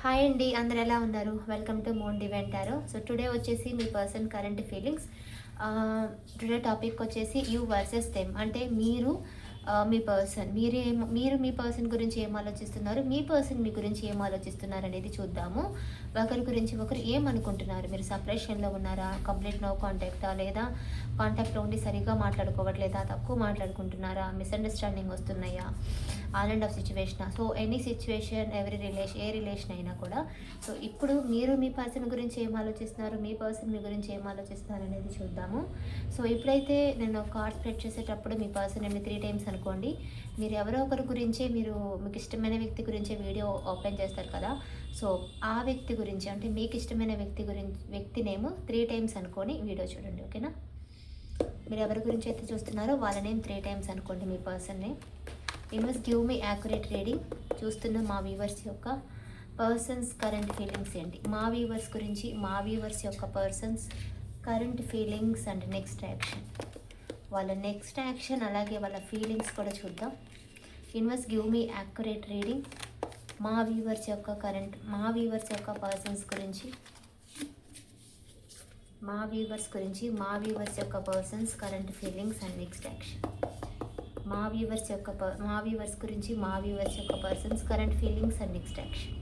Hi అండి అందరు ఎలా ఉన్నారు? వెల్కమ్ టు మోన్ డివెంటారో సో టుడే వచ్చేసి మీ person current feelings today topic వచ్చేసి యూ వర్సెస్ దెమ్ అంటే మీరు మీ పర్సన్ మీరే మీరు మీ పర్సన్ గురించి ఏం ఆలోచిస్తున్నారు? మీ పర్సన్ మీ గురించి ఏం ఆలోచిస్తున్నారు అనేది చూద్దాము. ఒకరి గురించి ఒకరు ఏమనుకుంటున్నారు మీరు సపరేషన్లో ఉన్నారా? కంప్లీట్ నో కాంటాక్టా లేదా కాంటాక్ట్లో ఉండి సరిగ్గా మాట్లాడుకోవట్లేదా? తక్కువ మాట్లాడుకుంటున్నారా? మిస్అండర్స్టాండింగ్ వస్తున్నాయా? On and off situation so any situation ఎవరి రిలేషన్ ఏ రిలేషన్ అయినా కూడా. సో ఇప్పుడు మీరు మీ పర్సన్ గురించి ఏం ఆలోచిస్తున్నారు? మీ పర్సన్ మీ గురించి ఏం ఆలోచిస్తున్నారు అనేది చూద్దాము. సో ఇప్పుడైతే నేను కార్డ్ స్ప్రెడ్ చేసేటప్పుడు మీ పర్సన్ ఏమి త్రీ టైమ్స్ అనుకోండి. మీరు ఎవరో ఒకరి గురించే మీరు మీకు ఇష్టమైన వ్యక్తి గురించే వీడియో ఓపెన్ చేస్తారు కదా. సో ఆ వ్యక్తి గురించి అంటే మీకు ఇష్టమైన వ్యక్తి గురించి వ్యక్తి నేమ్ త్రీ టైమ్స్ అనుకొని వీడియో చూడండి ఓకేనా? మీరు ఎవరి గురించి అయితే చూస్తున్నారో వాళ్ళ నేమ్ త్రీ టైమ్స్ అనుకోండి మీ పర్సన్ని you must give me accurate reading చూస్తున్న మా వ్యూవర్స్ యొక్క పర్సన్స్ కరెంట్ ఫీలింగ్స్ ఏంటి? మా వ్యూవర్స్ గురించి మా వ్యూవర్స్ యొక్క persons current feelings and next action వాళ్ళ నెక్స్ట్ యాక్షన్ అలాగే వాళ్ళ ఫీలింగ్స్ కూడా చూద్దాం. Invest give me accurate reading మా వ్యూవర్స్ యొక్క కరెంట్ మా వ్యూవర్స్ యొక్క పర్సన్స్ గురించి మా వ్యూవర్స్ గురించి మా వ్యూవర్స్ యొక్క persons current feelings and next action మా వ్యూవర్స్ యొక్క ప- మా వ్యూవర్స్ గురించి మా వ్యూవర్స్ యొక్క persons current feelings and next action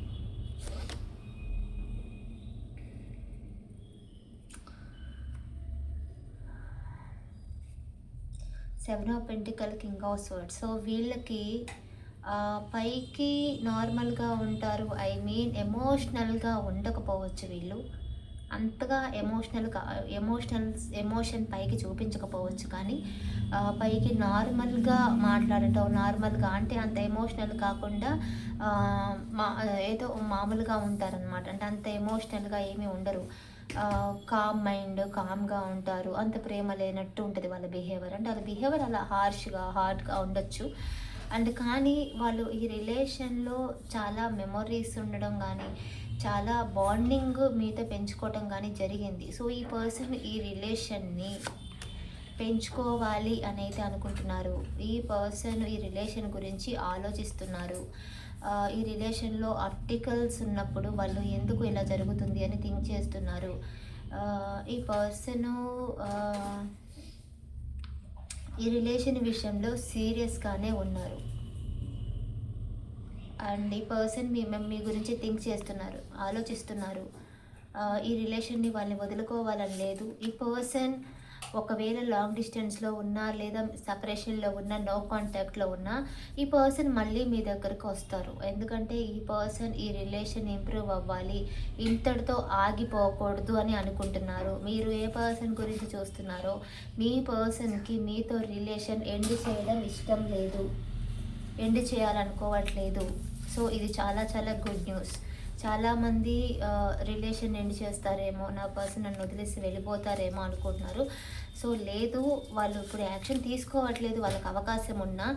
seven of pentacle king of sword so వీళ్ళకి పైకి నార్మల్గా ఉంటారు. ఐ మీన్ ఎమోషనల్గా ఉండకపోవచ్చు వీళ్ళు. అంతగా ఎమోషనల్గా ఎమోషనల్స్ ఎమోషన్ పైకి చూపించకపోవచ్చు కానీ పైకి నార్మల్గా మాట్లాడటం నార్మల్గా అంటే అంత ఎమోషనల్ కాకుండా మా ఏదో మామూలుగా ఉంటారనమాట అంటే అంత ఎమోషనల్గా ఏమీ ఉండరు. కామ్ మైండ్ కామ్గా ఉంటారు. అంత ప్రేమ లేనట్టు ఉంటుంది వాళ్ళ బిహేవియర్ అంటే వాళ్ళ బిహేవియర్ అలా హార్ష్గా హార్డ్గా ఉండొచ్చు. అండ్ కానీ వాళ్ళు ఈ రిలేషన్లో చాలా మెమొరీస్ ఉండడం కానీ చాలా బాండింగ్ మీతో పెంచుకోవటం కానీ జరిగింది. సో ఈ పర్సన్ ఈ రిలేషన్ని పెంచుకోవాలి అని అయితే అనుకుంటున్నారు. ఈ పర్సన్ ఈ రిలేషన్ గురించి ఆలోచిస్తున్నారు. ఈ రిలేషన్లో ఆర్టికల్స్ ఉన్నప్పుడు వాళ్ళు ఎందుకు ఇలా జరుగుతుంది అని థింక్ చేస్తున్నారు. ఈ పర్సను ఈ రిలేషన్ విషయంలో సీరియస్గానే ఉన్నారు. అండ్ ఈ పర్సన్ మీ మీ గురించి థింక్ చేస్తున్నారు ఆలోచిస్తున్నారు. ఈ రిలేషన్ని వాళ్ళని వదులుకోవాలని లేదు. ఈ పర్సన్ ఒకవేళ లాంగ్ డిస్టెన్స్లో ఉన్నా లేదా సపరేషన్లో ఉన్నా నో కాంటాక్ట్లో ఉన్నా ఈ పర్సన్ మళ్ళీ మీ దగ్గరకు వస్తారు. ఎందుకంటే ఈ పర్సన్ ఈ రిలేషన్ ఇంప్రూవ్ అవ్వాలి. ఇంతటితో ఆగిపోకూడదు అని అనుకుంటున్నారు. మీరు ఏ పర్సన్ గురించి చూస్తున్నారో మీ పర్సన్కి మీతో రిలేషన్ ఎండ్ చేయడం ఇష్టం లేదు. ఎండ్ చేయాలనుకోవట్లేదు. సో ఇది చాలా చాలా గుడ్ న్యూస్ చాలామంది రిలేషన్ ఎండ్ చేస్తారేమో నా పర్సన్ నన్ను వదిలేసి వెళ్ళిపోతారేమో అనుకుంటున్నారు. సో లేదు వాళ్ళు ఇప్పుడు యాక్షన్ తీసుకోవట్లేదు వాళ్ళకి అవకాశం ఉన్నా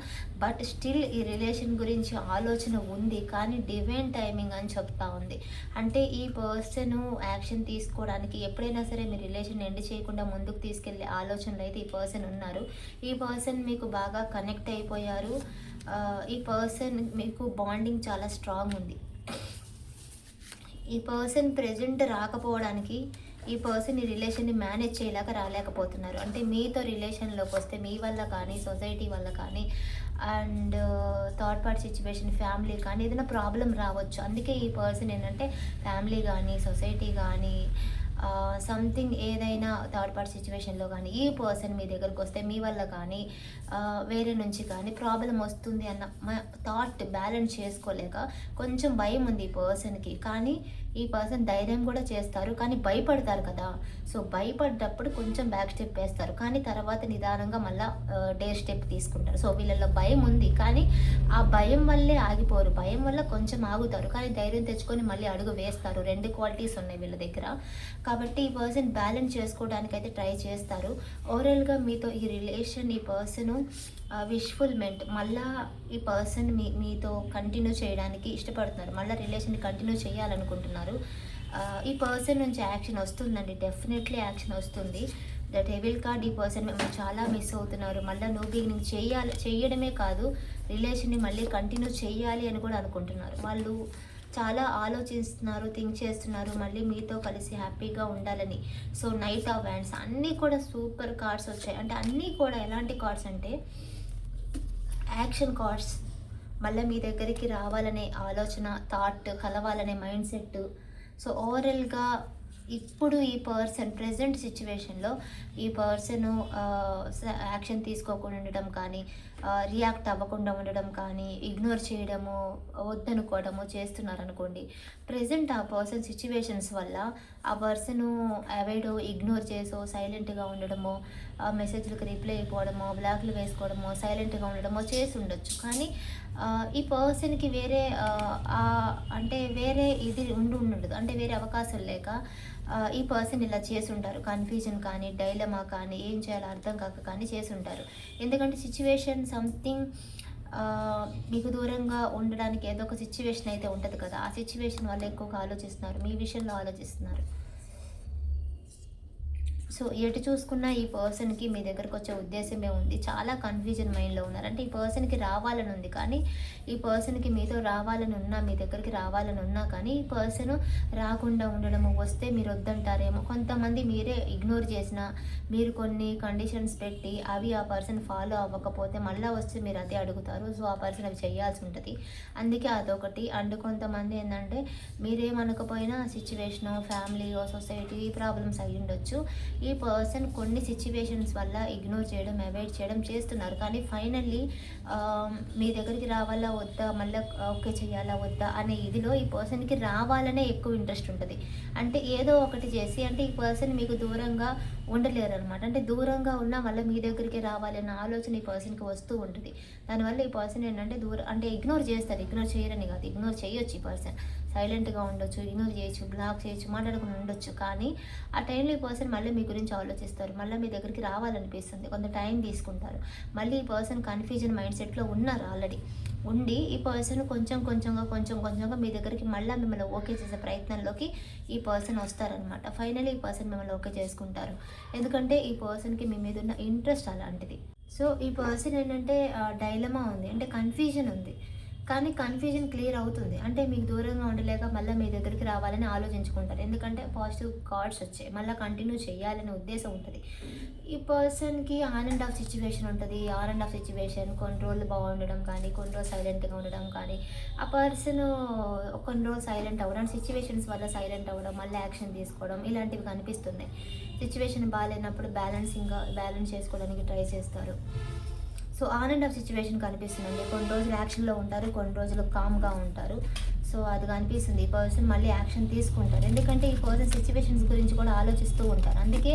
బట్ స్టిల్ ఈ రిలేషన్ గురించి ఆలోచన ఉంది కానీ డివైన్ టైమింగ్ అని చెప్తా ఉంది. అంటే ఈ పర్సన్ యాక్షన్ తీసుకోవడానికి ఎప్పుడైనా సరే మీ రిలేషన్ ఎండ్ చేయకుండా ముందుకు తీసుకెళ్ళే ఆలోచనలు అయితే ఈ పర్సన్ ఉన్నారు. ఈ పర్సన్ మీకు బాగా కనెక్ట్ అయిపోయారు. ఈ పర్సన్ మీకు బాండింగ్ చాలా స్ట్రాంగ్ ఉంది. ఈ పర్సన్ ప్రెజెంట్ రాకపోవడానికి ఈ పర్సన్ ఈ రిలేషన్ని మేనేజ్ చేయలేక రాలేకపోతున్నారు. అంటే మీతో రిలేషన్లోకి వస్తే మీ వల్ల కానీ సొసైటీ వల్ల కానీ and third party situation family కానీ ఏదైనా ప్రాబ్లం రావచ్చు. అందుకే ఈ పర్సన్ ఏంటంటే ఫ్యామిలీ కానీ సొసైటీ కానీ uh, సంథింగ్ ఏదైనా థర్డ్ పార్టీ సిచ్యువేషన్లో కానీ ఈ పర్సన్ మీ దగ్గరకు వస్తే మీ వల్ల కానీ uh, వేరే నుంచి కానీ ప్రాబ్లం వస్తుంది అన్న థాట్ బ్యాలెన్స్ చేసుకోలేక కొంచెం భయం ఉంది ఈ పర్సన్కి కానీ ఈ పర్సన్ ధైర్యం కూడా చేస్తారు కానీ భయపడతారు కదా. సో భయపడ్డప్పుడు కొంచెం బ్యాక్ స్టెప్ వేస్తారు కానీ తర్వాత నిదానంగా మళ్ళీ డే స్టెప్ తీసుకుంటారు. సో వీళ్ళలో భయం ఉంది కానీ ఆ భయం వల్లే ఆగిపోరు. భయం వల్ల కొంచెం ఆగుతారు కానీ ధైర్యం తెచ్చుకొని మళ్ళీ అడుగు వేస్తారు. రెండు క్వాలిటీస్ ఉన్నాయి వీళ్ళ దగ్గర. కాబట్టి ఈ పర్సన్ బ్యాలెన్స్ చేసుకోవడానికి అయితే ట్రై చేస్తారు ఓవరాల్గా మీతో ఈ రిలేషన్ ఈ పర్సన్ విష్ఫుల్మెంట్ మళ్ళా ఈ పర్సన్ మీ మీతో కంటిన్యూ చేయడానికి ఇష్టపడుతున్నారు. మళ్ళీ రిలేషన్ కంటిన్యూ చేయాలనుకుంటున్నారు. ఈ పర్సన్ నుంచి యాక్షన్ వస్తుందండి. డెఫినెట్లీ యాక్షన్ వస్తుంది. దట్ ఎవిల్ కార్డ్ ఈ పర్సన్ మిమ్మల్ని చాలా మిస్ అవుతున్నారు. మళ్ళీ నో బిగినింగ్ చేయాలి చేయడమే కాదు రిలేషన్ని మళ్ళీ కంటిన్యూ చేయాలి అని కూడా అనుకుంటున్నారు. వాళ్ళు చాలా ఆలోచిస్తున్నారు థింక్ చేస్తున్నారు. మళ్ళీ మీతో కలిసి హ్యాపీగా ఉండాలని. సో నైట్ ఆఫ్ హ్యాండ్స్ అన్నీ కూడా సూపర్ కార్డ్స్ వచ్చాయి. అంటే అన్నీ కూడా ఎలాంటి కార్డ్స్ అంటే యాక్షన్ కార్డ్స్ మళ్ళీ మీ దగ్గరికి రావాలనే ఆలోచన థాట్ కలవాలనే మైండ్ సెట్. సో ఓవరాల్గా ఇప్పుడు ఈ పర్సన్ ప్రజెంట్ సిచ్యువేషన్లో ఈ పర్సన్ యాక్షన్ తీసుకోకుండా ఉండడం కానీ రియాక్ట్ అవ్వకుండా ఉండడం కానీ ఇగ్నోర్ చేయడము వద్దనుకోవడము చేస్తున్నారు అనుకోండి ప్రజెంట్ ఆ పర్సన్ సిచ్యువేషన్స్ వల్ల ఆ పర్సన్ అవాయిడ్ ఇగ్నోర్ చేసో సైలెంట్గా ఉండడమో ఆ మెసేజ్లకు రిప్లై అయిపోవడమో బ్లాక్లు వేసుకోవడమో సైలెంట్గా ఉండడమో చేసి ఉండొచ్చు. కానీ ఆ, ఈ పర్సన్కి వేరే అంటే వేరే ఇది ఉండి ఉండదు. అంటే వేరే అవకాశం లేక ఈ పర్సన్ ఇలా చేసుంటారు. కన్ఫ్యూజన్ కానీ డైలమా కానీ ఏం చేయాలో అర్థం కాక కానీ చేసి ఉంటారు ఎందుకంటే సిచ్యువేషన్ సంథింగ్ మీకు దూరంగా ఉండడానికి ఏదో ఒక సిచ్యువేషన్ అయితే ఉంటుంది కదా. ఆ సిచ్యువేషన్ వల్ల ఎక్కువగా ఆలోచిస్తున్నారు. మీ విషయంలో ఆలోచిస్తున్నారు. సో ఎటు చూసుకున్న ఈ పర్సన్కి మీ దగ్గరకు వచ్చే ఉద్దేశమే ఉంది. చాలా కన్ఫ్యూజన్ మైండ్లో ఉన్నారు. అంటే ఈ పర్సన్కి రావాలని ఉంది కానీ ఈ పర్సన్కి మీతో రావాలని ఉన్నా మీ దగ్గరికి రావాలని ఉన్నా కానీ ఈ పర్సన్ రాకుండా ఉండడము వస్తే మీరు వద్దంటారేమో. కొంతమంది మీరే ఇగ్నోర్ చేసిన మీరు కొన్ని కండిషన్స్ పెట్టి అవి ఆ పర్సన్ ఫాలో అవ్వకపోతే మళ్ళీ వస్తే మీరు అదే అడుగుతారు. సో ఆ పర్సన్ అవి చేయాల్సి ఉంటుంది. అందుకే అదొకటి. అండ్ కొంతమంది ఏంటంటే మీరేమనకపోయినా సిచ్యువేషను ఫ్యామిలీ సొసైటీ ప్రాబ్లమ్స్ అయ్యి ఉండొచ్చు ఈ పర్సన్ కొన్ని సిచ్యువేషన్స్ వల్ల ఇగ్నోర్ చేయడం అవాయిడ్ చేయడం చేస్తున్నారు. కానీ ఫైనల్లీ మీ దగ్గరికి రావాలా వద్దా మళ్ళీ ఓకే చేయాలా వద్దా అనే ఇదిలో ఈ పర్సన్కి రావాలనే ఎక్కువ ఇంట్రెస్ట్ ఉంటుంది. అంటే ఏదో ఒకటి చేసి అంటే ఈ పర్సన్ మీకు దూరంగా ఉండలేరు అనమాట అంటే దూరంగా ఉన్నా మళ్ళీ మీ దగ్గరికి రావాలన్న ఆలోచన ఈ పర్సన్కి వస్తూ ఉంటుంది. దానివల్ల ఈ పర్సన్ ఏంటంటే దూరం అంటే ఇగ్నోర్ చేస్తారు. ఇగ్నోర్ చేయరని కాదు. ఇగ్నోర్ చేయొచ్చు ఈ పర్సన్. సైలెంట్గా ఉండొచ్చు ఇగ్నోర్ చేయొచ్చు బ్లాక్ చేయొచ్చు మాట్లాడకుండా ఉండొచ్చు. కానీ ఆ టైంలో ఈ పర్సన్ మళ్ళీ మీ గురించి ఆలోచిస్తారు. మళ్ళీ మీ దగ్గరికి రావాలనిపిస్తుంది. కొంత టైం తీసుకుంటారు. మళ్ళీ ఈ పర్సన్ కన్ఫ్యూజన్ మైండ్ సెట్లో ఉన్నారు ఆల్రెడీ. ఉండి ఈ పర్సన్ కొంచెం కొంచెంగా కొంచెం కొంచెంగా మీ దగ్గరికి మళ్ళీ మిమ్మల్ని ఓకే చేసే ప్రయత్నంలోకి ఈ పర్సన్ వస్తారనమాట ఫైనలీ ఈ పర్సన్ మిమ్మల్ని ఓకే చేసుకుంటారు. ఎందుకంటే ఈ పర్సన్కి మీ మీద ఉన్న ఇంట్రెస్ట్ అలాంటిది. సో ఈ పర్సన్ ఏంటంటే డైలమా ఉంది. అంటే కన్ఫ్యూజన్ ఉంది. కానీ కన్ఫ్యూజన్ క్లియర్ అవుతుంది. అంటే మీకు దూరంగా ఉండలేక మళ్ళీ మీ దగ్గరికి రావాలని ఆలోచించుకుంటారు. ఎందుకంటే పాజిటివ్ కార్డ్స్ వచ్చాయి. మళ్ళీ కంటిన్యూ చేయాలనే ఉద్దేశం ఉంటుంది. ఈ పర్సన్కి ఆన్ అండ్ ఆఫ్ సిచ్యువేషన్ ఉంటుంది. ఆన్ అండ్ ఆఫ్ సిచ్యువేషన్ కొన్ని రోజులు బాగుండడం కానీ కొన్ని రోజులు సైలెంట్గా ఉండడం కానీ ఆ పర్సన్ కొన్ని రోజులు సైలెంట్ అవ్వడం సిచ్యువేషన్స్ వల్ల సైలెంట్ అవ్వడం మళ్ళీ యాక్షన్ తీసుకోవడం ఇలాంటివి కనిపిస్తున్నాయి. సిచ్యువేషన్ బాగాలేనప్పుడు బ్యాలెన్సింగ్గా బ్యాలెన్స్ చేసుకోవడానికి ట్రై చేస్తారు. So on and off situation కనిపిస్తుందండి. కొన్ని రోజులు యాక్షన్లో ఉంటారు కొన్ని రోజులు కామ్గా ఉంటారు. సో అది కనిపిస్తుంది ఈ పర్సన్ మళ్ళీ యాక్షన్ తీసుకుంటారు. ఎందుకంటే ఈ పర్సన్ సిచ్యువేషన్స్ గురించి కూడా ఆలోచిస్తూ ఉంటారు. అందుకే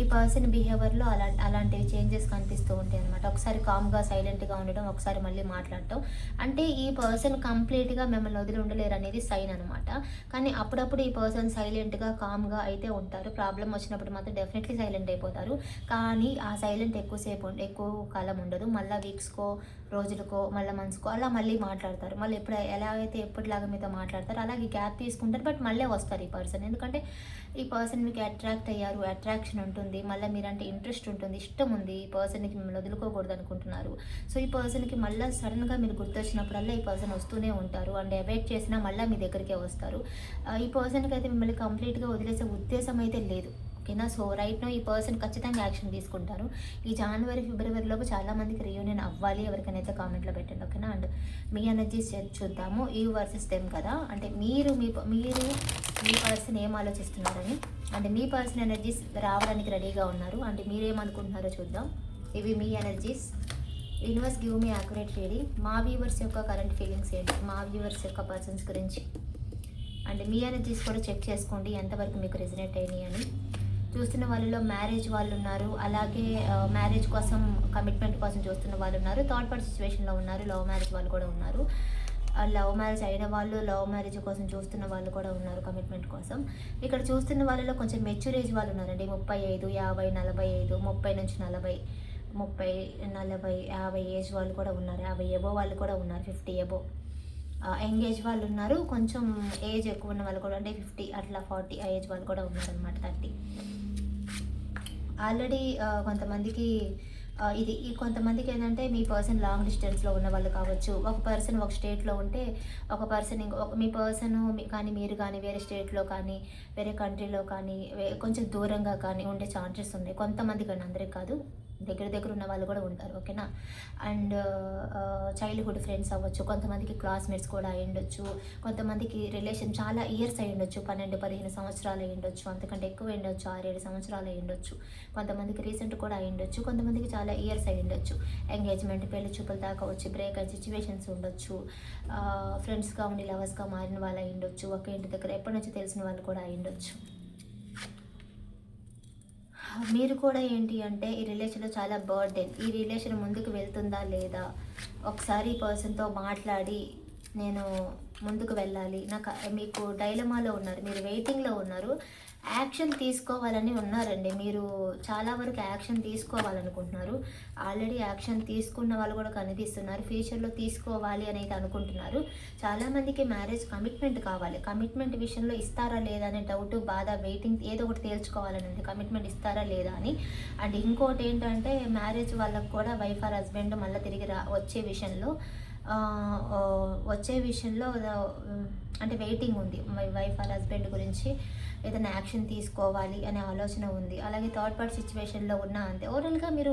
ఈ పర్సన్ బిహేవియర్లో అలా అలాంటివి చేంజెస్ కనిపిస్తూ ఉంటాయి అనమాట ఒకసారి కామ్గా సైలెంట్గా ఉండడం ఒకసారి మళ్ళీ మాట్లాడటం. అంటే ఈ పర్సన్ కంప్లీట్గా మిమ్మల్ని వదిలి ఉండలేరు అనేది సైన్ అనమాట కానీ అప్పుడప్పుడు ఈ పర్సన్ సైలెంట్గా కామ్గా అయితే ఉంటారు. ప్రాబ్లం వచ్చినప్పుడు మాత్రం డెఫినెట్లీ సైలెంట్ అయిపోతారు. కానీ ఆ సైలెంట్ ఎక్కువసేపు ఎక్కువ కాలం ఉండదు. మళ్ళీ వీక్స్కో రోజులకో మళ్ళీ మంత్స్కో అలా మళ్ళీ మాట్లాడతారు. మళ్ళీ ఎప్పుడు అయితే ఎప్పటిలాగా మీతో మాట్లాడతారు అలాగే గ్యాప్ తీసుకుంటారు. బట్ మళ్ళీ వస్తారు ఈ పర్సన్. ఎందుకంటే ఈ పర్సన్ మీకు అట్రాక్ట్ అయ్యారు అట్రాక్షన్ ఉంటుంది. మళ్ళీ మీరంటే ఇంట్రెస్ట్ ఉంటుంది ఇష్టం ఉంది. ఈ పర్సన్కి మిమ్మల్ని వదులుకోకూడదు అనుకుంటున్నారు. సో ఈ పర్సన్కి మళ్ళీ సడన్గా మీరు గుర్తొచ్చినప్పుడల్లా ఈ పర్సన్ వస్తూనే ఉంటారు. అండ్ అవాయిడ్ చేసినా మళ్ళీ మీ దగ్గరికే వస్తారు. ఈ పర్సన్కి అయితే మిమ్మల్ని కంప్లీట్గా వదిలేసే ఉద్దేశం అయితే లేదు. ఓకేనా? సో రైట్ నో ఈ పర్సన్ ఖచ్చితంగా యాక్షన్ తీసుకుంటారు. ఈ జనవరి ఫిబ్రవరిలోపు చాలా మందికి రియూనియన్ అవ్వాలి. ఎవరికైనా కామెంట్లో పెట్టండి ఓకేనా? అండ్ మీ ఎనర్జీస్ చూద్దాము. ఈ వర్సెస్ దేమ్ కదా? అంటే మీరు మీ మీరు మీ పర్సన్ ఏం ఆలోచిస్తున్నారని అంటే మీ పర్సన్ ఎనర్జీస్ రావడానికి రెడీగా ఉన్నారు. అంటే మీరేమనుకుంటున్నారో చూద్దాం. ఇవి మీ energies universe give me accurate reading మా వ్యూవర్స్ యొక్క కరెంట్ ఫీలింగ్స్ ఏంటి? మా వ్యూవర్స్ యొక్క పర్సన్స్ గురించి. అండ్ మీ ఎనర్జీస్ కూడా చెక్ చేసుకోండి. ఎంతవరకు మీకు రెజినేట్ అయినాయి అని. చూస్తున్న వాళ్ళలో మ్యారేజ్ వాళ్ళు ఉన్నారు అలాగే మ్యారేజ్ కోసం కమిట్మెంట్ కోసం చూస్తున్న వాళ్ళు ఉన్నారు థర్డ్ పార్టీ సిచ్యువేషన్లో ఉన్నారు. లవ్ మ్యారేజ్ వాళ్ళు కూడా ఉన్నారు. లవ్ మ్యారేజ్ అయిన వాళ్ళు లవ్ మ్యారేజ్ కోసం చూస్తున్న వాళ్ళు కూడా ఉన్నారు కమిట్మెంట్ కోసం. ఇక్కడ చూస్తున్న వాళ్ళలో కొంచెం మెచ్యూర్ ఏజ్ వాళ్ళు ఉన్నారండి. ముప్పై ఐదు యాభై నలభై ఐదు ముప్పై నుంచి నలభై ముప్పై నలభై యాభై ఏజ్ వాళ్ళు కూడా ఉన్నారు. యాభై ఎబో వాళ్ళు కూడా ఉన్నారు. ఫిఫ్టీ ఎబో ఎంగేజ్ వాళ్ళు ఉన్నారు. కొంచెం ఏజ్ ఎక్కువ ఉన్న వాళ్ళు కూడా అంటే ఫిఫ్టీ అట్లా ఫార్టీ ఆ ఏజ్ వాళ్ళు కూడా ఉన్నారు అనమాట థర్టీ ఆల్రెడీ కొంతమందికి ఇది ఈ కొంతమందికి ఏంటంటే మీ పర్సన్ లాంగ్ డిస్టెన్స్లో ఉన్న వాళ్ళు కావచ్చు. ఒక పర్సన్ ఒక స్టేట్లో ఉంటే ఒక పర్సన్ ఇంకో మీ పర్సన్ కానీ మీరు కానీ వేరే స్టేట్లో కానీ వేరే కంట్రీలో కానీ కొంచెం దూరంగా కానీ ఉండే ఛాన్సెస్ ఉన్నాయి. కొంతమంది కానీ అందరికి కాదు. దగ్గర దగ్గర ఉన్న వాళ్ళు కూడా ఉంటారు ఓకేనా? అండ్ చైల్డ్హుడ్ ఫ్రెండ్స్ అవ్వచ్చు కొంతమందికి క్లాస్మేట్స్ కూడా అయి ఉండొచ్చు కొంతమందికి రిలేషన్ చాలా ఇయర్స్ అయి ఉండొచ్చు పన్నెండు పదిహేను సంవత్సరాలు అయి ఉండొచ్చు అంతకంటే ఎక్కువ ఉండొచ్చు ఆరేడు సంవత్సరాలు అయి ఉండొచ్చు కొంతమందికి రీసెంట్ కూడా అయి ఉండొచ్చు కొంతమందికి చాలా ఇయర్స్ అయి ఉండొచ్చు ఎంగేజ్మెంట్ పెళ్ళి చూపుల దాకా వచ్చి బ్రేక్ అయ్యి సిచ్యువేషన్స్ ఉండొచ్చు ఫ్రెండ్స్గా ఉండి లవర్స్గా మారిన వాళ్ళు అయి ఉండొచ్చు ఒక ఇంటి దగ్గర ఎప్పటి నుంచి తెలిసిన వాళ్ళు కూడా అయి ఉండొచ్చు. మీరు కూడా ఏంటి అంటే ఈ రిలేషన్లో చాలా బర్డెన్ ఈ రిలేషన్ ముందుకు వెళ్తుందా లేదా? ఒకసారి ఈ పర్సన్తో మాట్లాడి నేను ముందుకు వెళ్ళాలి. నాకు మీకు డైలమాలో ఉన్నారు మీరు వెయిటింగ్లో ఉన్నారు యాక్షన్ తీసుకోవాలని ఉన్నారండి. మీరు చాలా వరకు యాక్షన్ తీసుకోవాలనుకుంటున్నారు. ఆల్రెడీ యాక్షన్ తీసుకున్న వాళ్ళు కూడా కనిపిస్తున్నారు. ఫ్యూచర్లో తీసుకోవాలి అనేది అనుకుంటున్నారు. చాలామందికి మ్యారేజ్ కమిట్మెంట్ కావాలి. కమిట్మెంట్ విషయంలో ఇస్తారా లేదా అనే డౌట్ బాధ వెయిటింగ్ ఏదో ఒకటి తేల్చుకోవాలని ఉంది కమిట్మెంట్ ఇస్తారా లేదా అని. అండ్ ఇంకోటి ఏంటంటే మ్యారేజ్ వాళ్ళకు కూడా వైఫ్ ఆర్ హస్బెండ్ మళ్ళీ తిరిగి రా వచ్చే విషయంలో వచ్చే విషయంలో అంటే వెయిటింగ్ ఉంది. మై వైఫ్ ఆర్ హస్బెండ్ గురించి ఏదైనా యాక్షన్ తీసుకోవాలి అనే ఆలోచన ఉంది. అలాగే థర్డ్ పార్టీ సిచ్యువేషన్లో ఉన్నా అంతే. ఓవరాల్గా మీరు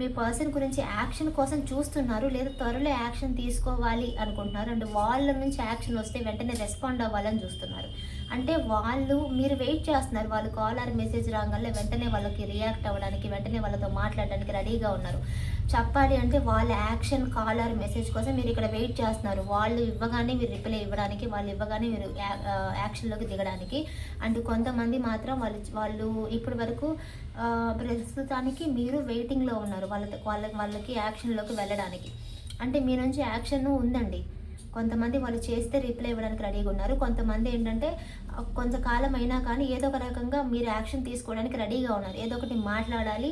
మీ పర్సన్ గురించి యాక్షన్ కోసం చూస్తున్నారు లేదా త్వరలో యాక్షన్ తీసుకోవాలి అనుకుంటున్నారు అండ్ వాళ్ళ నుంచి యాక్షన్ వస్తే వెంటనే రెస్పాండ్ అవ్వాలని చూస్తున్నారు. అంటే వాళ్ళు మీరు వెయిట్ చేస్తున్నారు వాళ్ళు కాల్ ఆర్ మెసేజ్ రాగానే వెంటనే వాళ్ళకి రియాక్ట్ అవ్వడానికి వెంటనే వాళ్ళతో మాట్లాడడానికి రెడీగా ఉన్నారు. చెప్పాలి అంటే వాళ్ళ యాక్షన్ కాల్ ఆర్ మెసేజ్ కోసం మీరు ఇక్కడ వెయిట్ చేస్తున్నారు. వాళ్ళు ఇవ్వగానే మీరు రిప్లై ఇవ్వడానికి వాళ్ళు ఇవ్వగానే మీరు యాక్షన్లోకి దిగడానికి. అండ్ కొంతమంది మాత్రం వాళ్ళు వాళ్ళు ఇప్పటి వరకు ప్రస్తుతానికి మీరు వెయిటింగ్లో ఉన్నారు వాళ్ళ వాళ్ళ వాళ్ళకి యాక్షన్లోకి వెళ్ళడానికి. అంటే మీ నుంచి యాక్షన్ ఉందండి. కొంతమంది వాళ్ళు చేస్తే రిప్లై ఇవ్వడానికి రెడీగా ఉన్నారు. కొంతమంది ఏంటంటే కొంతకాలం అయినా కానీ ఏదో ఒక రకంగా మీరు యాక్షన్ తీసుకోవడానికి రెడీగా ఉన్నారు. ఏదో ఒకటి మాట్లాడాలి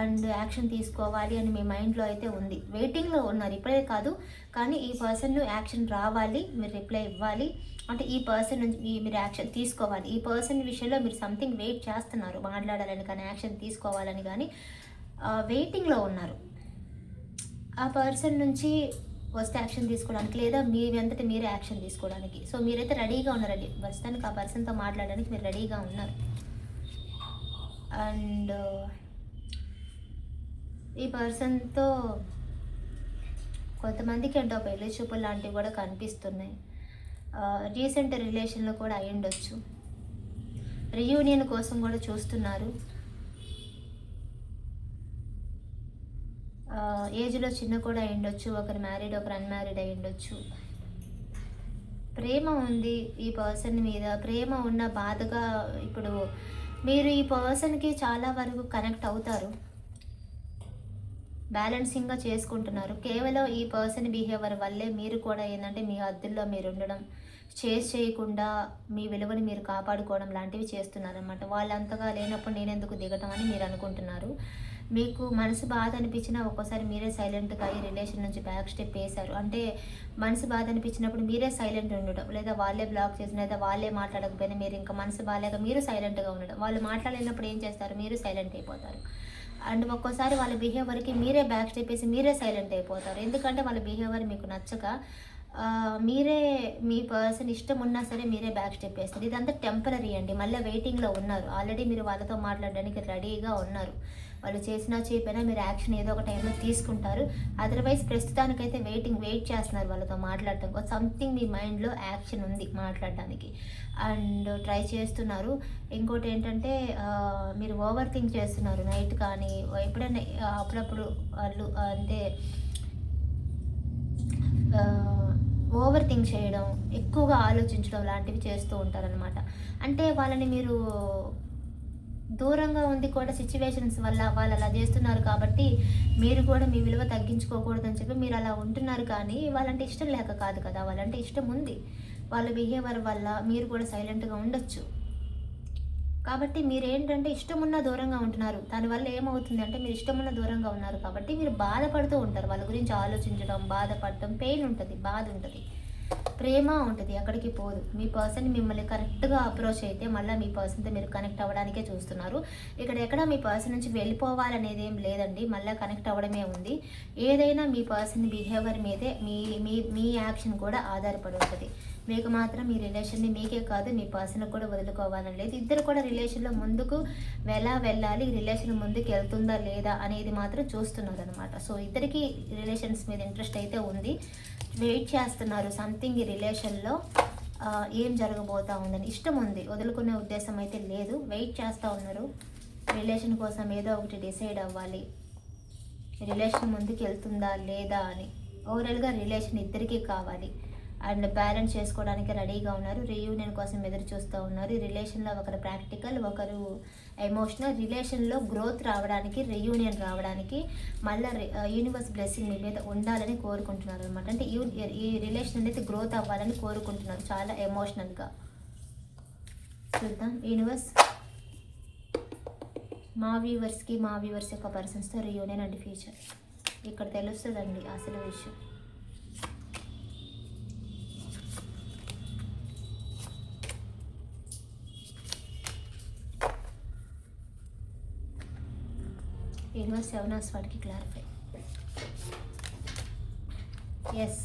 అండ్ యాక్షన్ తీసుకోవాలి అని మీ మైండ్లో అయితే ఉంది. వెయిటింగ్లో ఉన్నారు. ఇప్పుడే కాదు కానీ ఈ పర్సన్ యాక్షన్ రావాలి మీరు రిప్లై ఇవ్వాలి. అంటే ఈ పర్సన్ నుంచి మీరు యాక్షన్ తీసుకోవాలి. ఈ పర్సన్ విషయంలో మీరు సంథింగ్ వెయిట్ చేస్తున్నారు మాట్లాడాలని కానీ యాక్షన్ తీసుకోవాలని కానీ వెయిటింగ్లో ఉన్నారు. ఆ పర్సన్ నుంచి వస్తే యాక్షన్ తీసుకోవడానికి లేదా మీ వెంతటి మీరే యాక్షన్ తీసుకోవడానికి. సో మీరైతే రెడీగా ఉన్నారండి ప్రస్తుతానికి ఆ పర్సన్తో మాట్లాడడానికి మీరు రెడీగా ఉన్నారు. అండ్ ఈ పర్సన్తో కొంతమందికి ఏంటో పెళ్ళి చూపులు లాంటివి కూడా కనిపిస్తున్నాయి. రీసెంట్ రిలేషన్లో కూడా అయి ఉండొచ్చు. రియూనియన్ కోసం కూడా చూస్తున్నారు. ఏజ్లో చిన్న కూడా అయి ఉండొచ్చు ఒకరు మ్యారీడ్ ఒకరు అన్మ్యారీడ్ అయి ఉండొచ్చు. ప్రేమ ఉంది ఈ పర్సన్ మీద. ప్రేమ ఉన్న బాధగా ఇప్పుడు మీరు ఈ పర్సన్కి చాలా వరకు కనెక్ట్ అవుతారు. బ్యాలెన్సింగ్గా చేసుకుంటున్నారు. కేవలం ఈ పర్సన్ బిహేవియర్ వల్లే మీరు కూడా ఏంటంటే మీ హద్దుల్లో మీరు ఉండడం చేస్ చేయకుండా మీ విలువని మీరు కాపాడుకోవడం లాంటివి చేస్తున్నారన్నమాట. వాళ్ళంతగా లేనప్పుడు నేనెందుకు దిగటం అని మీరు అనుకుంటున్నారు. మీకు మనసు బాధ అనిపించినా ఒక్కోసారి మీరే సైలెంట్గా ఈ రిలేషన్ నుంచి బ్యాక్ స్టెప్ వేశారు. అంటే మనసు బాధ అనిపించినప్పుడు మీరే సైలెంట్ ఉండడం లేదా వాళ్ళే బ్లాక్ చేసిన లేదా వాళ్ళే మాట్లాడకపోయినా మీరు ఇంకా మనసు బాగాలేక మీరు సైలెంట్గా ఉండడం. వాళ్ళు మాట్లాడినప్పుడు ఏం చేస్తారు? మీరు సైలెంట్ అయిపోతారు. అండ్ ఒక్కోసారి వాళ్ళ బిహేవియర్కి మీరే బ్యాక్ స్టెప్ వేసి మీరే సైలెంట్ అయిపోతారు. ఎందుకంటే వాళ్ళ బిహేవియర్ మీకు నచ్చక మీరే మీ పర్సన్ ఇష్టం ఉన్నా సరే మీరే బ్యాక్ స్టెప్ వేస్తారు ఇదంతా టెంపరీ అండి. మళ్ళీ వెయిటింగ్లో ఉన్నారు. ఆల్రెడీ మీరు వాళ్ళతో మాట్లాడడానికి రెడీగా ఉన్నారు. వాళ్ళు చేసినా చేయకపోయినా మీరు యాక్షన్ ఏదో ఒక టైంలో తీసుకుంటారు. అదర్వైజ్ ప్రస్తుతానికైతే వెయిటింగ్ వెయిట్ చేస్తున్నారు వాళ్ళతో మాట్లాడటం. కోసం సంథింగ్ మీ మైండ్లో యాక్షన్ ఉంది మాట్లాడడానికి అండ్ ట్రై చేస్తున్నారు. ఇంకోటి ఏంటంటే మీరు ఓవర్ థింక్ చేస్తున్నారు. నైట్ కానీ ఎప్పుడైనా అప్పుడప్పుడు వాళ్ళు అంటే ఓవర్ థింక్ చేయడం ఎక్కువగా ఆలోచించడం లాంటివి చేస్తూ ఉంటారనమాట అంటే వాళ్ళని మీరు దూరంగా ఉంది కూడా సిచ్యువేషన్స్ వల్ల వాళ్ళు అలా చేస్తున్నారు కాబట్టి మీరు కూడా మీ విలువ తగ్గించుకోకూడదని చెప్పి మీరు అలా ఉంటున్నారు కానీ వాళ్ళంటే ఇష్టం లేక కాదు కదా వాళ్ళంటే ఇష్టం ఉంది. వాళ్ళ బిహేవియర్ వల్ల మీరు కూడా సైలెంట్గా ఉండొచ్చు. కాబట్టి మీరు ఏంటంటే ఇష్టం ఉన్న దూరంగా ఉంటున్నారు. దానివల్ల ఏమవుతుంది అంటే మీరు ఇష్టం ఉన్న దూరంగా ఉన్నారు కాబట్టి మీరు బాధపడుతూ ఉంటారు. వాళ్ళ గురించి ఆలోచించడం బాధపడటం పెయిన్ ఉంటుంది బాధ ఉంటుంది. ప్రేమ ఉంటుంది ఎక్కడికి పోదు. మీ పర్సన్ మిమ్మల్ని కరెక్ట్గా అప్రోచ్ అయితే మళ్ళీ మీ పర్సన్తో మీరు కనెక్ట్ అవ్వడానికే చూస్తున్నారు. ఇక్కడ ఎక్కడ మీ పర్సన్ నుంచి వెళ్ళిపోవాలనేది ఏం లేదండి మళ్ళీ కనెక్ట్ అవ్వడమే ఉంది. ఏదైనా మీ పర్సన్ బిహేవియర్ మీదే మీ మీ మీ యాక్షన్ కూడా ఆధారపడి ఉంటుంది. మీకు మాత్రం మీ రిలేషన్ని మీకే కాదు మీ పర్సన్ కూడా వదులుకోవాలని లేదు ఇద్దరు కూడా రిలేషన్లో ముందుకు ఎలా వెళ్ళాలి రిలేషన్ ముందుకు వెళ్తుందా లేదా అనేది మాత్రం చూస్తున్నారు అనమాట సో ఇద్దరికి రిలేషన్స్ మీద ఇంట్రెస్ట్ అయితే ఉంది. వెయిట్ చేస్తున్నారు సంథింగ్ ఈ రిలేషన్లో ఏం జరగబోతా ఉందని. ఇష్టం ఉంది వదులుకునే ఉద్దేశం అయితే లేదు. వెయిట్ చేస్తూ ఉన్నారు. రిలేషన్ కోసం ఏదో ఒకటి డిసైడ్ అవ్వాలి. రిలేషన్ ముందుకు వెళ్తుందా లేదా అని. ఓవరాల్గా రిలేషన్ ఇద్దరికీ కావాలి. అండ్ పేరెంట్స్ చేసుకోవడానికి రెడీగా ఉన్నారు. రీయూనియన్ కోసం ఎదురు చూస్తూ ఉన్నారు. ఈ రిలేషన్లో ఒకరు ప్రాక్టికల్ ఒకరు ఎమోషనల్. రిలేషన్లో గ్రోత్ రావడానికి రీయూనియన్ రావడానికి మళ్ళీ యూనివర్స్ బ్లెస్సింగ్ మీ మీద ఉండాలని కోరుకుంటున్నారు అనమాట అంటే ఈ రిలేషన్ అనేది గ్రోత్ అవ్వాలని కోరుకుంటున్నారు చాలా ఎమోషనల్గా. చూద్దాం. యూనివర్స్ మా వ్యూవర్స్కి మా వ్యూవర్స్ యొక్క పర్సన్స్తో రియూనియన్ అండ్ ఫ్యూచర్. ఇక్కడ తెలుస్తుందండి అసలు విషయం. యూనివర్స్ సెవెన్ అవర్స్ వాటికి క్లారిఫై ఎస్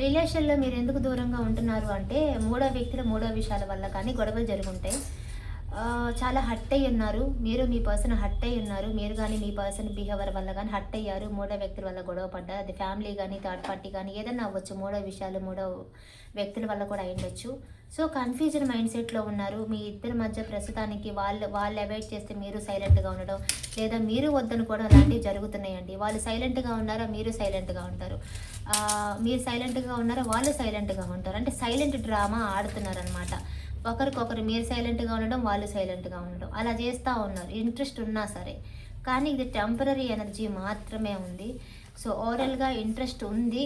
రిలేషన్లో మీరు ఎందుకు దూరంగా ఉంటున్నారు అంటే మూడో వ్యక్తుల మూడో విషయాల వల్ల కానీ గొడవలు జరుగుంటాయి. చాలా హట్ అయ్యి ఉన్నారు. మీరు మీ పర్సన్ హట్ అయ్యి ఉన్నారు. మీరు కానీ మీ పర్సన్ బిహేవియర్ వల్ల కానీ హట్ అయ్యారు. మూడో వ్యక్తుల వల్ల గొడవ పడ్డారు. అది ఫ్యామిలీ కానీ థర్డ్ పార్టీ కానీ ఏదైనా అవ్వచ్చు. మూడో విషయాలు మూడో వ్యక్తుల వల్ల కూడా అయ్యుండొచ్చు. సో కన్ఫ్యూజన్ మైండ్ సెట్లో ఉన్నారు. మీ ఇద్దరి మధ్య ప్రస్తుతానికి వాళ్ళు వాళ్ళు అవాయిడ్ చేస్తే మీరు సైలెంట్గా ఉండడం లేదా మీరు వద్దనుకోవడం కూడా అలాంటివి జరుగుతున్నాయండి. వాళ్ళు సైలెంట్గా ఉన్నారా? మీరు సైలెంట్గా ఉంటారు. మీరు సైలెంట్గా ఉన్నారా? వాళ్ళు సైలెంట్గా ఉంటారు. అంటే సైలెంట్ డ్రామా ఆడుతున్నారనమాట ఒకరికొకరు మీరు సైలెంట్గా ఉండడం వాళ్ళు సైలెంట్గా ఉండడం. అలా చేస్తూ ఉన్నారు. ఇంట్రెస్ట్ ఉన్నా సరే. కానీ ఇది టెంపరీ ఎనర్జీ మాత్రమే ఉంది. సో ఓవరాల్గా ఇంట్రెస్ట్ ఉంది.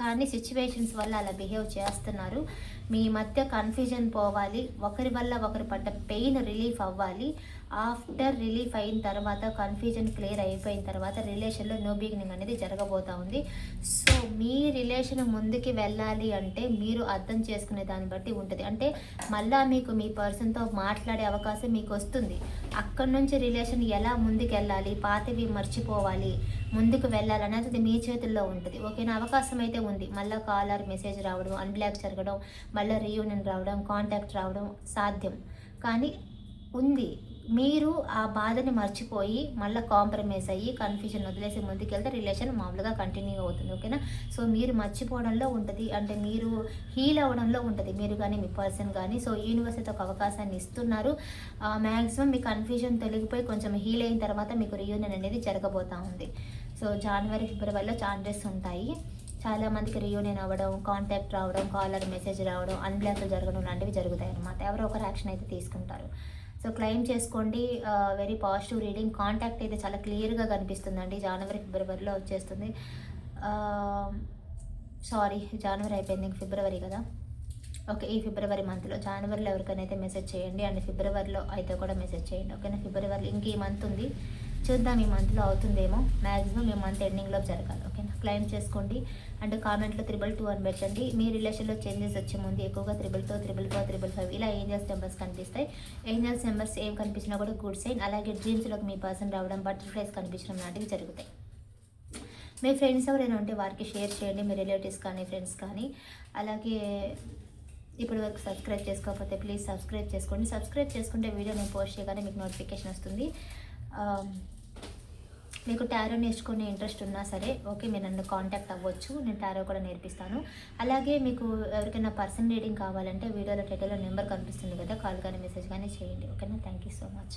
కానీ సిచ్యువేషన్స్ వల్ల అలా బిహేవ్ చేస్తున్నారు. మీ మధ్య కన్ఫ్యూజన్ పోవాలి. ఒకరి వల్ల ఒకరు పడ్డ పెయిన్ రిలీఫ్ అవ్వాలి. ఆఫ్టర్ రిలీఫ్ అయిన తర్వాత కన్ఫ్యూజన్ క్లియర్ అయిపోయిన తర్వాత రిలేషన్లో నో బిగినింగ్ అనేది జరగబోతూ ఉంది. సో మీ రిలేషన్ ముందుకి వెళ్ళాలి అంటే మీరు అర్థం చేసుకునే దాన్ని బట్టి ఉంటుంది. అంటే మళ్ళా మీకు మీ పర్సన్తో మాట్లాడే అవకాశం మీకు వస్తుంది. అక్కడ నుంచి రిలేషన్ ఎలా ముందుకు వెళ్ళాలి? పాతవి మర్చిపోవాలి. ముందుకు వెళ్ళాలనేది అది మీ చేతుల్లో ఉంటుంది. ఓకేనా? అవకాశం అయితే ఉంది. మళ్ళీ కాల్ ఆర్ మెసేజ్ రావడం అన్బ్లాక్ జరగడం మళ్ళీ రీయూనియన్ రావడం కాంటాక్ట్ రావడం సాధ్యం. కానీ ఉంది. మీరు ఆ బాధని మర్చిపోయి మళ్ళీ కాంప్రమైజ్ అయ్యి కన్ఫ్యూజన్ వదిలేసి ముందుకెళ్తే రిలేషన్ మామూలుగా కంటిన్యూ అవుతుంది ఓకేనా సో మీరు మర్చిపోవడంలో ఉంటుంది. అంటే మీరు హీల్ అవ్వడంలో ఉంటుంది. మీరు కానీ మీ పర్సన్ కానీ సో యూనివర్స్ అయితే ఒక అవకాశాన్ని ఇస్తున్నారు. మ్యాక్సిమం మీ కన్ఫ్యూజన్ తొలగిపోయి కొంచెం హీల్ అయిన తర్వాత మీకు రియూనియన్ అనేది జరగబోతూ ఉంది. సో జనవరి ఫిబ్రవరిలో ఛాన్సెస్ ఉంటాయి. చాలామందికి రియూనియన్ అవ్వడం కాంటాక్ట్ రావడం కాలర్ మెసేజ్ రావడం అన్బ్లాక్లు జరగడం లాంటివి జరుగుతాయి అన్నమాట ఎవరో ఒకరు యాక్షన్ అయితే తీసుకుంటారు. సో క్లెయిమ్ చేసుకోండి. Very positive reading. కాంటాక్ట్ అయితే చాలా క్లియర్గా కనిపిస్తుందండి. జనవరి ఫిబ్రవరిలో వచ్చేస్తుంది. సారీ జనవరి అయిపోయింది. ఇంక ఫిబ్రవరి కదా. ఓకే ఈ ఫిబ్రవరి మంత్లో. జనవరిలో ఎవరికైనా అయితే మెసేజ్ చేయండి. అండ్ ఫిబ్రవరిలో అయితే కూడా మెసేజ్ చేయండి. ఓకేనా? ఫిబ్రవరిలో ఇంక ఈ మంత్ ఉంది. చూద్దాం ఈ మంత్లో అవుతుందేమో. మ్యాక్సిమం ఈ మంత్ ఎండింగ్లో జరగాలి. క్లెయిమ్ చేసుకోండి. అండ్ కామెంట్లో త్రిబుల్ టూ అని పెట్టండి. మీ రిలేషన్లో చేంజెస్ వచ్చే ముందు ఎక్కువగా triple two triple four triple five ఇలా ఏంజల్స్ నెంబర్స్ కనిపిస్తాయి. ఏంజల్స్ నెంబర్స్ ఏం కనిపించినా కూడా గుడ్ సైన్. అలాగే డ్రీమ్స్లోకి మీ పర్సన్ రావడం బటర్ఫ్లైస్ కనిపించడం లాంటివి జరుగుతాయి. మీ ఫ్రెండ్స్ ఎవరైనా ఉంటే వారికి షేర్ చేయండి. మీ రిలేటివ్స్ కానీ ఫ్రెండ్స్ కానీ. అలాగే ఇప్పటి వరకు సబ్స్క్రైబ్ చేసుకోకపోతే ప్లీజ్ సబ్స్క్రైబ్ చేసుకోండి. సబ్స్క్రైబ్ చేసుకుంటే వీడియో నేను పోస్ట్ చేయగానే మీకు నోటిఫికేషన్ వస్తుంది. మీకు టారో నేర్చుకునే ఇంట్రెస్ట్ ఉన్నా సరే ఓకే మీరు నన్ను కాంటాక్ట్ అవ్వచ్చు. నేను టారో కూడా నేర్పిస్తాను. అలాగే మీకు ఎవరికైనా పర్సన్ రీడింగ్ కావాలంటే వీడియోలో టైటిల్లో నెంబర్ కనిపిస్తుంది కదా కాల్ కానీ మెసేజ్ కానీ చేయండి. ఓకేనా? Thank you so much